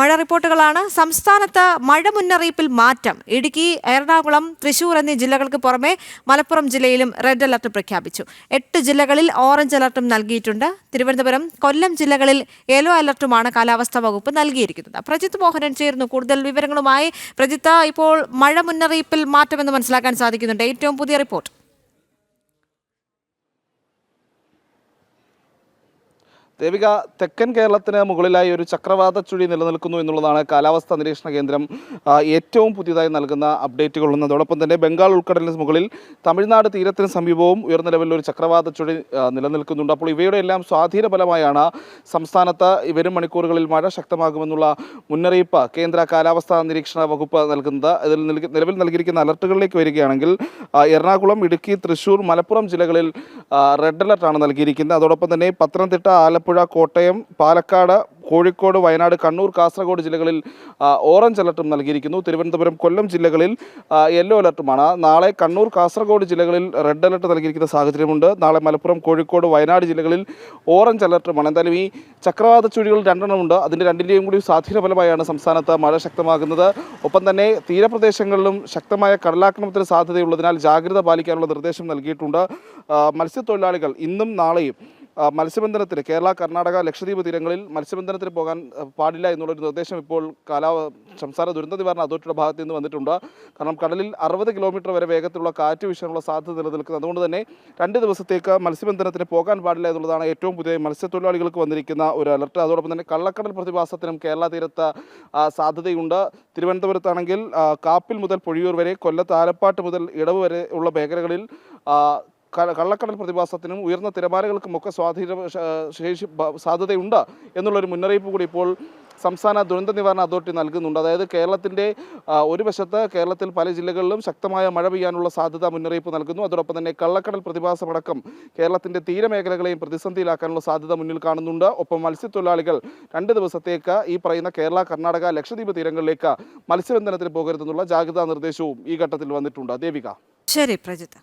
മഴ റിപ്പോർട്ടുകളാണ്. സംസ്ഥാനത്ത് മഴ മുന്നറിയിപ്പിൽ മാറ്റം. ഇടുക്കി എറണാകുളം തൃശൂർ എന്നീ ജില്ലകൾക്ക് പുറമെ മലപ്പുറം ജില്ലയിലും റെഡ് അലർട്ട് പ്രഖ്യാപിച്ചു. എട്ട് ജില്ലകളിൽ ഓറഞ്ച് അലർട്ടും നൽകിയിട്ടുണ്ട്. തിരുവനന്തപുരം കൊല്ലം ജില്ലകളിൽ യെല്ലോ അലർട്ടുമാണ് കാലാവസ്ഥാ വകുപ്പ് നൽകിയിരിക്കുന്നത്. പ്രജിത്ത് മോഹനൻ ചേർന്നു കൂടുതൽ വിവരങ്ങളുമായി പ്രജിത്ത് ഇപ്പോൾ മഴ മുന്നറിയിപ്പിൽ മാറ്റമെന്ന് മനസ്സിലാക്കാൻ സാധിക്കുന്നുണ്ട്. ഏറ്റവും പുതിയ റിപ്പോർട്ട്. ദേവിക തെക്കൻ കേരളത്തിന് മുകളിലായി ഒരു ചക്രവാത ചുഴി നിലനിൽക്കുന്നു എന്നുള്ളതാണ് കാലാവസ്ഥാ നിരീക്ഷണ കേന്ദ്രം ഏറ്റവും പുതിയതായി നൽകുന്ന അപ്ഡേറ്റുകൾ അതോടൊപ്പം തന്നെ ബംഗാൾ ഉൾക്കടലിന് മുകളിൽ തമിഴ്നാട് തീരത്തിന് സമീപവും ഉയർന്ന ലെവലിൽ ഒരു ചക്രവാത ചുഴി നിലനിൽക്കുന്നുണ്ട്. അപ്പോൾ ഇവയുടെ എല്ലാം സ്വാധീന ഫലമായാണ് സംസ്ഥാനത്ത് ഇവരും വരും മണിക്കൂറുകളിൽ മഴ ശക്തമാകുമെന്നുള്ള മുന്നറിയിപ്പ് കേന്ദ്ര കാലാവസ്ഥാ നിരീക്ഷണ വകുപ്പ് നൽകുന്നത്. ഇതിൽ നിലവിൽ നൽകിയിരിക്കുന്ന അലർട്ടുകളിലേക്ക് വരികയാണെങ്കിൽ എറണാകുളം ഇടുക്കി തൃശൂർ മലപ്പുറം ജില്ലകളിൽ റെഡ് അലർട്ടാണ് നൽകിയിരിക്കുന്നത്. അതോടൊപ്പം തന്നെ പത്തനംതിട്ട ആലപ്പുഴ കോട്ടയം പാലക്കാട് കോഴിക്കോട് വയനാട് കണ്ണൂർ കാസർഗോഡ് ജില്ലകളിൽ ഓറഞ്ച് അലർട്ടും നൽകിയിരിക്കുന്നു. തിരുവനന്തപുരം കൊല്ലം ജില്ലകളിൽ യെല്ലോ അലർട്ടുമാണ്. നാളെ കണ്ണൂർ കാസർഗോഡ് ജില്ലകളിൽ റെഡ് അലർട്ട് നൽകിയിരിക്കുന്ന സാഹചര്യമുണ്ട്. നാളെ മലപ്പുറം കോഴിക്കോട് വയനാട് ജില്ലകളിൽ ഓറഞ്ച് അലർട്ടുമാണ്. എന്തായാലും ഈ ചക്രവാത ചുഴികൾ രണ്ടെണ്ണമുണ്ട് അതിന്റെ രണ്ടിന്റെയും കൂടി സ്വാധീന ഫലമായാണ് സംസ്ഥാനത്ത് മഴ ശക്തമാകുന്നത്. ഒപ്പം തന്നെ തീരപ്രദേശങ്ങളിലും ശക്തമായ കടലാക്രമണത്തിന് സാധ്യതയുള്ളതിനാൽ ജാഗ്രത പാലിക്കാനുള്ള നിർദ്ദേശം നൽകിയിട്ടുണ്ട്. മത്സ്യത്തൊഴിലാളികൾ ഇന്നും നാളെയും മത്സ്യബന്ധനത്തിന് കേരള കർണാടക ലക്ഷദ്വീപ് തീരങ്ങളിൽ മത്സ്യബന്ധനത്തിന് പോകാൻ പാടില്ല എന്നുള്ളൊരു നിർദ്ദേശം ഇപ്പോൾ കാലാ സംസ്ഥാന ദുരന്ത നിവാരണ അതോറിറ്റിയുടെ ഭാഗത്ത് നിന്ന് വന്നിട്ടുണ്ട്. കാരണം കടലിൽ അറുപത് കിലോമീറ്റർ വരെ വേഗത്തിലുള്ള കാറ്റ് വീശാനുള്ള സാധ്യത നിലനിൽക്കുന്നത് അതുകൊണ്ട് തന്നെ രണ്ട് ദിവസത്തേക്ക് മത്സ്യബന്ധനത്തിന് പോകാൻ പാടില്ല എന്നുള്ളതാണ് ഏറ്റവും പുതിയ മത്സ്യത്തൊഴിലാളികൾക്ക് വന്നിരിക്കുന്ന ഒരു അലർട്ട്. അതോടൊപ്പം തന്നെ കള്ളക്കടൽ പ്രതിഭാസത്തിനും കേരള തീരത്ത് സാധ്യതയുണ്ട്. തിരുവനന്തപുരത്താണെങ്കിൽ കാപ്പിൽ മുതൽ പൊഴിയൂർ വരെ കൊല്ലത്ത് ആലപ്പാട്ട് മുതൽ ഇടവ് വരെ ഉള്ള മേഖലകളിൽ കള്ളക്കടൽ പ്രതിഭാസത്തിനും ഉയർന്ന തിരമാലകൾക്കും ഒക്കെ സ്വാധീന ശേഷി സാധ്യതയുണ്ട് എന്നുള്ളൊരു മുന്നറിയിപ്പ് കൂടി ഇപ്പോൾ സംസ്ഥാന ദുരന്ത നിവാരണ അതോറിറ്റി നൽകുന്നുണ്ട്. അതായത് കേരളത്തിന്റെ ഒരു വശത്ത് കേരളത്തിൽ പല ജില്ലകളിലും ശക്തമായ മഴ പെയ്യാനുള്ള സാധ്യത മുന്നറിയിപ്പ് നൽകുന്നു. അതോടൊപ്പം തന്നെ കള്ളക്കടൽ പ്രതിഭാസമടക്കം കേരളത്തിന്റെ തീരമേഖലകളെയും പ്രതിസന്ധിയിലാക്കാനുള്ള സാധ്യത മുന്നിൽ കാണുന്നുണ്ട്. ഒപ്പം മത്സ്യത്തൊഴിലാളികൾ രണ്ട് ദിവസത്തേക്ക് ഈ പറയുന്ന കേരള കർണാടക ലക്ഷദ്വീപ് തീരങ്ങളിലേക്ക് മത്സ്യബന്ധനത്തിന് പോകരുതെന്നുള്ള ജാഗ്രതാ നിർദ്ദേശവും ഈ ഘട്ടത്തിൽ വന്നിട്ടുണ്ട്. ദേവിക. ശരി പ്രജിത്ത്